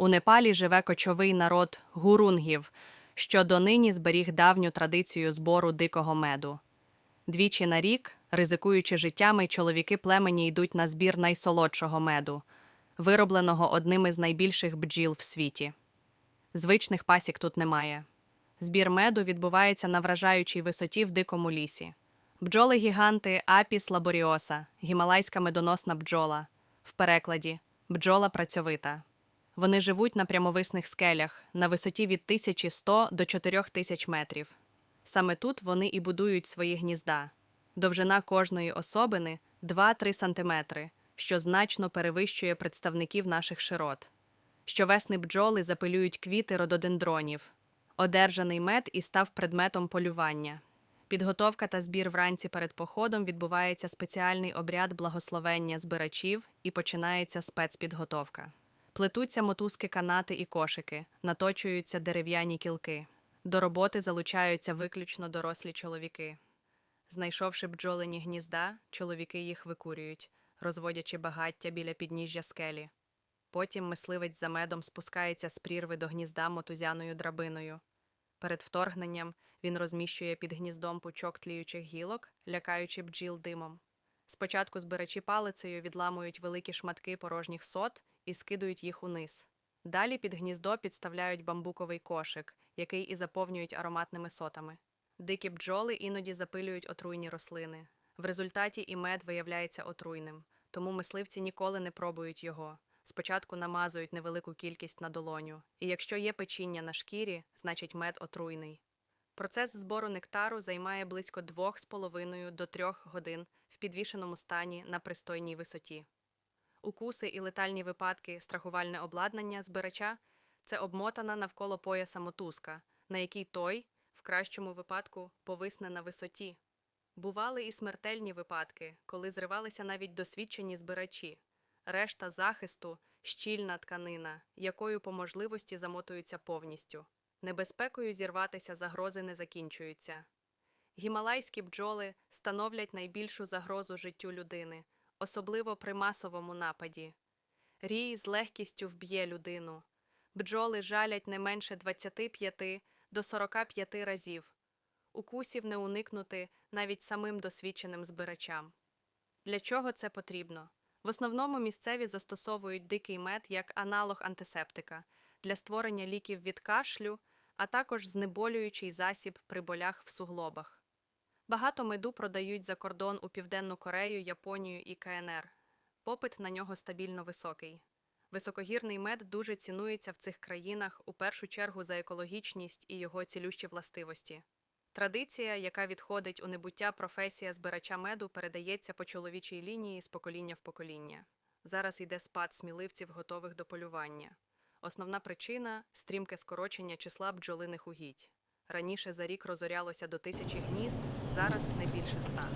У Непалі живе кочовий народ гурунгів, що донині зберіг давню традицію збору дикого меду. Двічі на рік, ризикуючи життями, чоловіки племені йдуть на збір найсолодшого меду, виробленого одним із найбільших бджіл в світі. Звичних пасік тут немає. Збір меду відбувається на вражаючій висоті в дикому лісі. Бджоли-гіганти Апіс лаборіоса, гімалайська медоносна бджола, в перекладі бджола працьовита. Вони живуть на прямовисних скелях на висоті від 1100 до 4000 метрів. Саме тут вони і будують свої гнізда. Довжина кожної особини 2-3 сантиметри, що значно перевищує представників наших широт. Щовесни бджоли запилюють квіти рододендронів. Одержаний мед і став предметом полювання. Підготовка та збір вранці перед походом відбувається спеціальний обряд благословення збирачів і починається спецпідготовка. Плетуться мотузки, канати і кошики, наточуються дерев'яні кілки. До роботи залучаються виключно дорослі чоловіки. Знайшовши бджолині гнізда, чоловіки їх викурюють, розводячи багаття біля підніжжя скелі. Потім мисливець за медом спускається з прірви до гнізда мотузяною драбиною. Перед вторгненням він розміщує під гніздом пучок тліючих гілок, лякаючи бджіл димом. Спочатку збирачі палицею відламують великі шматки порожніх сот і скидують їх униз. Далі під гніздо підставляють бамбуковий кошик, який і заповнюють ароматними сотами. Дикі бджоли іноді запилюють отруйні рослини. В результаті і мед виявляється отруйним, тому мисливці ніколи не пробують його. Спочатку намазують невелику кількість на долоню, і якщо є печіння на шкірі, значить мед отруйний. Процес збору нектару займає близько 2,5 до 3 годин в підвішеному стані на пристойній висоті. Укуси і летальні випадки, страхувальне обладнання збирача це обмотана навколо пояса мотузка, на якій той, в кращому випадку, повисне на висоті. Бували і смертельні випадки, коли зривалися навіть досвідчені збирачі. Решта захисту щільна тканина, якою по можливості замотуються повністю. Небезпекою зірватися загрози не закінчуються. Гімалайські бджоли становлять найбільшу загрозу життю людини, особливо при масовому нападі. Рій з легкістю вб'є людину. Бджоли жалять не менше 25 до 45 разів. Укусів не уникнути навіть самим досвідченим збирачам. Для чого це потрібно? В основному місцеві застосовують дикий мед як аналог антисептика для створення ліків від кашлю, а також знеболюючий засіб при болях в суглобах. Багато меду продають за кордон у Південну Корею, Японію і КНР. Попит на нього стабільно високий. Високогірний мед дуже цінується в цих країнах у першу чергу за екологічність і його цілющі властивості. Традиція, яка відходить у небуття професія збирача меду, передається по чоловічій лінії з покоління в покоління. Зараз йде спад сміливців, готових до полювання. Основна причина стрімке скорочення числа бджолиних угідь. Раніше за рік розорялося до тисячі гнізд, зараз не більше ста.